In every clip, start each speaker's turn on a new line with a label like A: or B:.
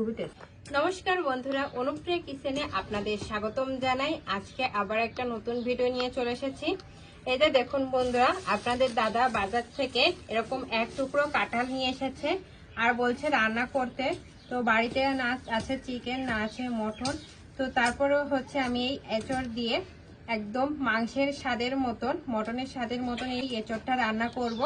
A: খুবই টেস্ট
B: নমস্কার বন্ধুরা, অনুপ্রিয়া কিচেনে আপনাদের স্বাগতম জানাই। আজকে আবার একটা নতুন ভিডিও নিয়ে চলে এসেছি। যে দেখুন বন্ধুরা, আপনাদের দাদা বাজার থেকে এরকম এক টুকরো কাঁঠাল নিয়ে এসেছে আর বলছে রান্না করতে। তো বাড়িতে না আছে চিকেন না আছে মটন তো তারপরেও হচ্ছে আমি এই এঁচড় দিয়ে একদম মাংসের স্বাদের মতন, মটনের স্বাদের মতন এই এঁচড়টা রান্না করব।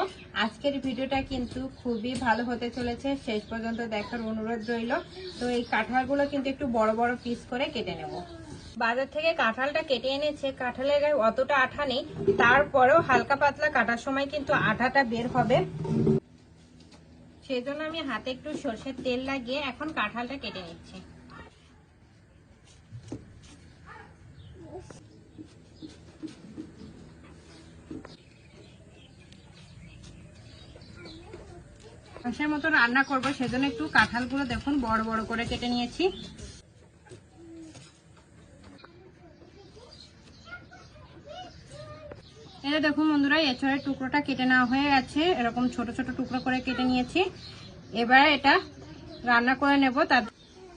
B: আজকের ভিডিওটা কিন্তু খুবই ভালো হতে চলেছে। শেষ পর্যন্ত দেখার অনুরোধ রইল। তো এই কাঁঠালগুলো কিন্তু একটু বড় বড় পিস করে কেটে নেব। বাজার থেকে কাঁঠালটা কেটে এনেছে। কাঁঠালের গায়ে অতটা আঠা নেই। তারপরেও হালকা পাতলা কাটার সময় কিন্তু আঠাটা বের হবে। সেই জন্য আমি হাতে একটু সর্ষের তেল লাগিয়ে এখন কাঁঠালটা কেটে নিচ্ছি। মাংসের মতো রান্না করব, সেজন্য একটু কাঁঠালগুলো দেখুন, বড় বড় করে কেটে নিয়েছি। এটা দেখুন বন্ধুরা এছাড়া টুকরোটা কেটে নেওয়া হয়ে গেছে, এরকম ছোট ছোট টুকরো করে কেটে নিয়েছি। এবার এটা রান্না করে নেব, তার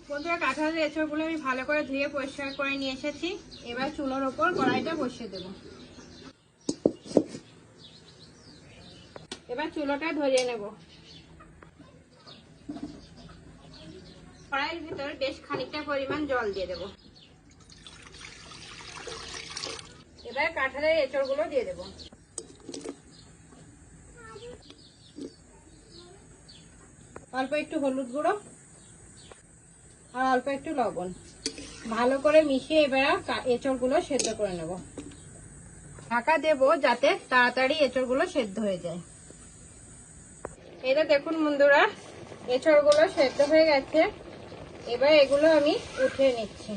B: বন্ধুরা, কাঁঠালের এঁচড়গুলো আমি ভালো করে ধুয়ে পরিষ্কার করে নিয়ে এসেছি। এবার চুলোর ওপর কড়াইটা বসিয়ে দেব। এবার চুলোটা ধরিয়ে নেব। কড়াইয়ের ভিতর বেশ খানিকটা পরিমাণ জল দিয়ে দেব। এবার কাঁঠালের এঁচড়গুলো দিয়ে দেব। অল্প একটু হলুদ গুঁড়ো আর অল্প একটু লবণ। ভালো করে মিশিয়ে এবার এঁচড়গুলো সেদ্ধ করে নেব। ঢাকা দেব যাতে তাড়াতাড়ি এঁচড়গুলো সেদ্ধ হয়ে যায়। এটা দেখুন বন্ধুরা, এঁচড়গুলো সেদ্ধ হয়ে গেছে। এবার এগুলো আমি উঠিয়ে নিচ্ছি।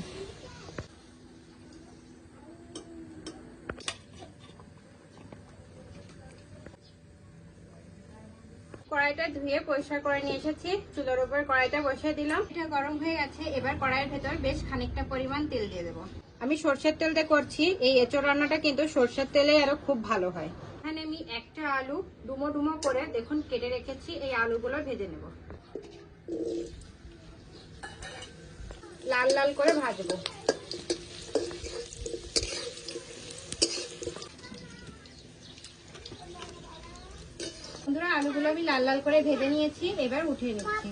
B: কড়াইটা ধুয়ে পরিষ্কার করে নিয়ে এসেছি। চুলোর উপর কড়াইটা বসিয়ে দিলাম। এটা গরম হয়ে গেছে। এবার কড়াইয়ের ভেতর বেশ খানিকটা পরিমাণ তেল দিয়ে দেবো। আমি সর্ষের তেল দিয়ে করছি। এই এঁচড় রান্নাটা কিন্তু সর্ষের তেলে আরও খুব ভালো হয়। এখানে আমি একটা আলু ডুমো ডুমো করে দেখুন কেটে রেখেছি। এই আলুগুলো ভেজে নেব। লাল লাল করে ভাজবো। আলুগুলো আমি লাল লাল করে ভেজে নিয়েছি, এবার উঠিয়ে নিচ্ছি।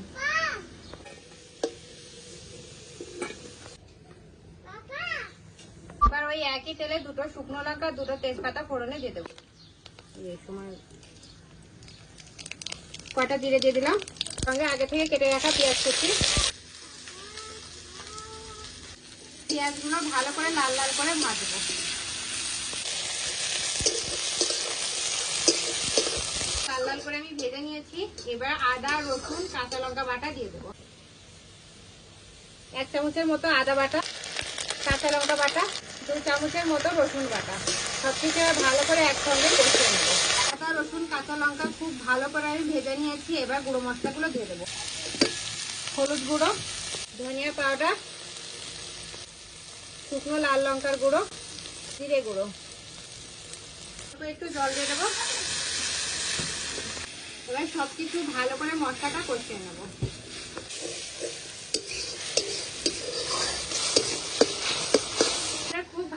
B: এবার ওই একই তেলে দুটো শুকনো লঙ্কা, দুটো তেজপাতা ফোড়নে দিয়ে দেবো। কটা জিরে দিয়ে দিলাম। সঙ্গে আগে থেকে কেটে রাখা পেঁয়াজ কুচি। পেঁয়াজগুলো ভালো করে লাল লাল করে ভাজবো লাল লাল করে আমি ভেজে নিয়েছি। এবার আদা, রসুন, কাঁচা লঙ্কা বাটা দিয়ে দেবো। এক চামচের মতো আদা বাটা, কাঁচা লঙ্কা বাটা, দু চামচের মতো রসুন বাটা। সব কিছু ভালো করে একসঙ্গে কষিয়ে নেব। আদা, রসুন, কাঁচা লঙ্কা খুব ভালো করে আমি ভেজে নিয়েছি। এবার গুঁড়ো মশলাগুলো দিয়ে দেবো। হলুদ গুঁড়ো, ধনিয়া পাউডার শুকনো লাল লঙ্কার গুঁড়ো জিরে গুঁড়ো। একটু জল দিয়ে দেবো। এবার সব কিছু ভালো করে মশলাটা কষিয়ে নেব।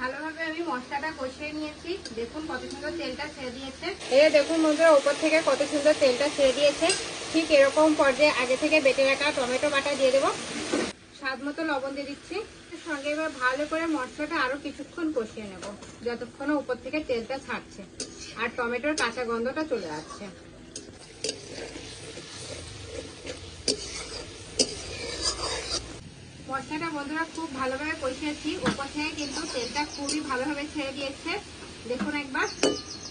B: ভালোভাবে আমি মশলাটা কষিয়ে নিয়েছি। দেখুন কত সুন্দর তেলটা ছেড়ে দিয়েছে। এই দেখুন বন্ধুরা উপর থেকে কত সুন্দর তেলটা ছেড়ে দিয়েছে। ঠিক এরকম পর্যায়ে আগে থেকে বেটে রাখা টমেটো বাটা দিয়ে দেবো। স্বাদ মতো লবণ দিয়ে দিচ্ছি। সঙ্গে এবার ভালো করে মশলাটা আরও কিছুক্ষণ কষিয়ে নেব, যতক্ষণ উপর থেকে তেলটা ছাড়ছে। আর টমেটোর কাঁচা গন্ধটা চলে আসছে। মশলাটা বন্ধুরা খুব ভালোভাবে কষিয়েছি। উপর থেকে কিন্তু তেলটা খুবই ভালোভাবে ছেড়ে দিয়েছে। দেখুন একবার।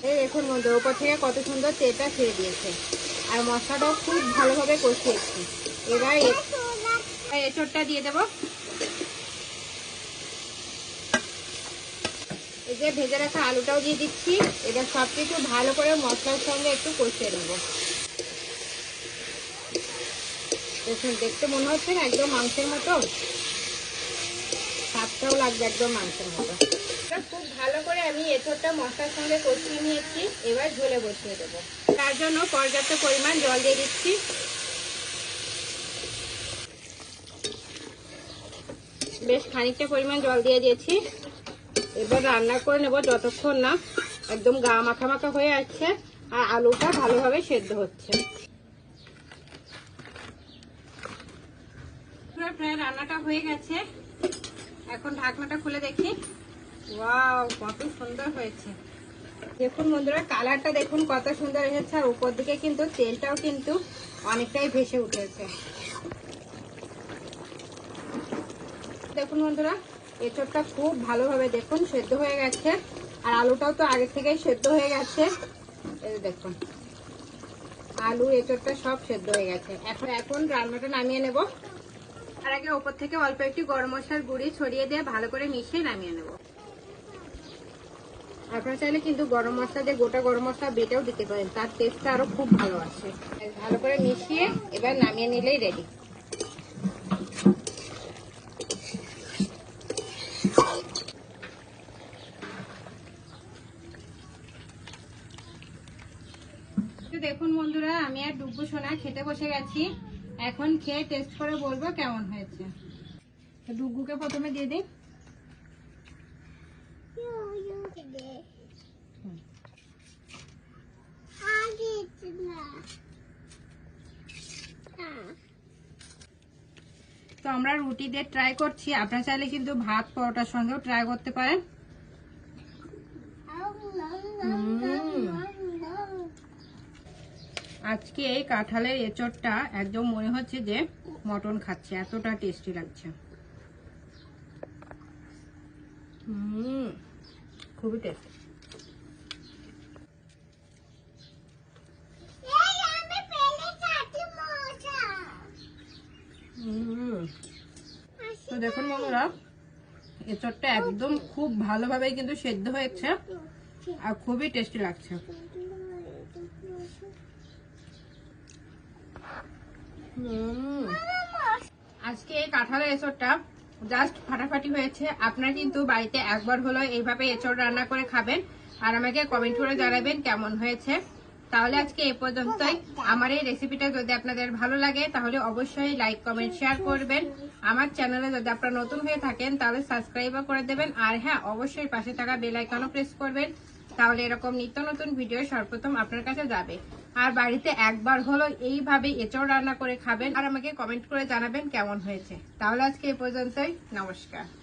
B: এই দেখুন বন্ধুরা, উপর থেকে কত সুন্দর তেলটা ছেড়ে দিয়েছে। আর মশলাটাও খুব ভালোভাবে কষিয়েছি। এবার এঁচড়টা দিয়ে দেবো। এই যে ভেজে রাখা আলুটাও দিয়ে দিচ্ছি। এবার সবকিছু ভালো করে মশলার সঙ্গে একটু কষিয়ে নেব। দেখতে মনে হচ্ছে না একদম মাংসের মতো? স্বাদটাও লাগবে একদম মাংসের মতো। এটা খুব ভালো করে আমি এঁচড়টা মশলার সঙ্গে কষিয়ে নিয়েছি। এবার ঝোলে বসিয়ে দেবো। তার জন্য পর্যাপ্ত পরিমাণ জল দিয়ে দিচ্ছি। বেশ খানিকটা পরিমাণ জল দিয়ে দিয়েছি। এবার রান্না করে নেব যতক্ষণ না একদম গা মাখা মাখা হয়ে আসছে আর আলুটা ভালোভাবে সেদ্ধ হচ্ছে। প্রায় রান্নাটা হয়ে গেছে। এখন ঢাকনাটা খুলে দেখি। ওয়াও, কত সুন্দর হয়েছে। দেখুন বন্ধুরা, কালারটা দেখুন কত সুন্দর এসেছে আর উপর দিকে কিন্তু তেলটাও কিন্তু অনেকটাই ভেসে উঠেছে। দেখুন বন্ধুরা এঁচড়টা খুব ভালোভাবে দেখুন, সেদ্ধ হয়ে গেছে। আর আলুটাও তো আগে থেকেই সেদ্ধ হয়ে গেছে। এই দেখুন, আলু, এঁচড়টা সব সেদ্ধ হয়ে গেছে। এখন এখন রান্নাটা নামিয়ে নেব। আর আগে ওপর থেকে অল্প একটু গরম মশলার গুঁড়ি ছড়িয়ে দিয়ে ভালো করে মিশিয়ে নামিয়ে নেব। আপনারা চাইলে কিন্তু গরম মশলা দিয়ে গোটা গরম মশলা বেটেও দিতে পারেন। তার টেস্টটা আরও খুব ভালো আসে। ভালো করে মিশিয়ে এবার নামিয়ে নিলেই রেডি দেখুন বন্ধুরা, আমি আর ডুব্বু সোনা খেতে বসে গেছি। এখন খেয়ে টেস্ট করে বলব কেমন হয়েছে। তো প্রথমে দিয়ে দিই। তো আমরা রুটি দিয়ে ট্রাই করছি। আপনারা চাইলে কিন্তু ভাত, পরোটার সঙ্গেও ট্রাই করতে পারেন। আজকে এই কাঁঠালের এঁচড়টা একদম মনে হচ্ছে যে মটন খাচ্ছে এতটা টেস্টি লাগছে। খুবই টেস্টি তো দেখুন বন্ধুরা এঁচড়টা একদম খুব ভালোভাবে কিন্তু সেদ্ধ হয়েছে আর খুবই টেস্টি লাগছে। আজকে এই কাঁঠালের এঁচড়টা জাস্ট ফাটাফাটি হয়েছে। আপনারা কিন্তু বাড়িতে একবার হলো এইভাবে এঁচড় রান্না করে খাবেন। আর আমাকে কমেন্ট করে জানাবেন কেমন হয়েছে। তাহলে আজকে এ পর্যন্তই। আমার এই রেসিপিটা যদি আপনাদের ভালো লাগে, তাহলে অবশ্যই লাইক কমেন্ট শেয়ার করবেন। আমার চ্যানেলে যদি আপনারা নতুন হয়ে থাকেন, তাহলে সাবস্ক্রাইবও করে দেবেন। আর হ্যাঁ অবশ্যই পাশে থাকা বেল আইকনও প্রেস করবেন। তাহলে এরকম নিত্য নতুন ভিডিও সর্বপ্রথম আপনার কাছে যাবে। আর বাড়িতে একবার হলো এইভাবে এঁচড় রান্না করে খাবেন। আর আমাকে কমেন্ট করে জানাবেন কেমন হয়েছে। তাহলে আজকে এ পর্যন্তই। নমস্কার।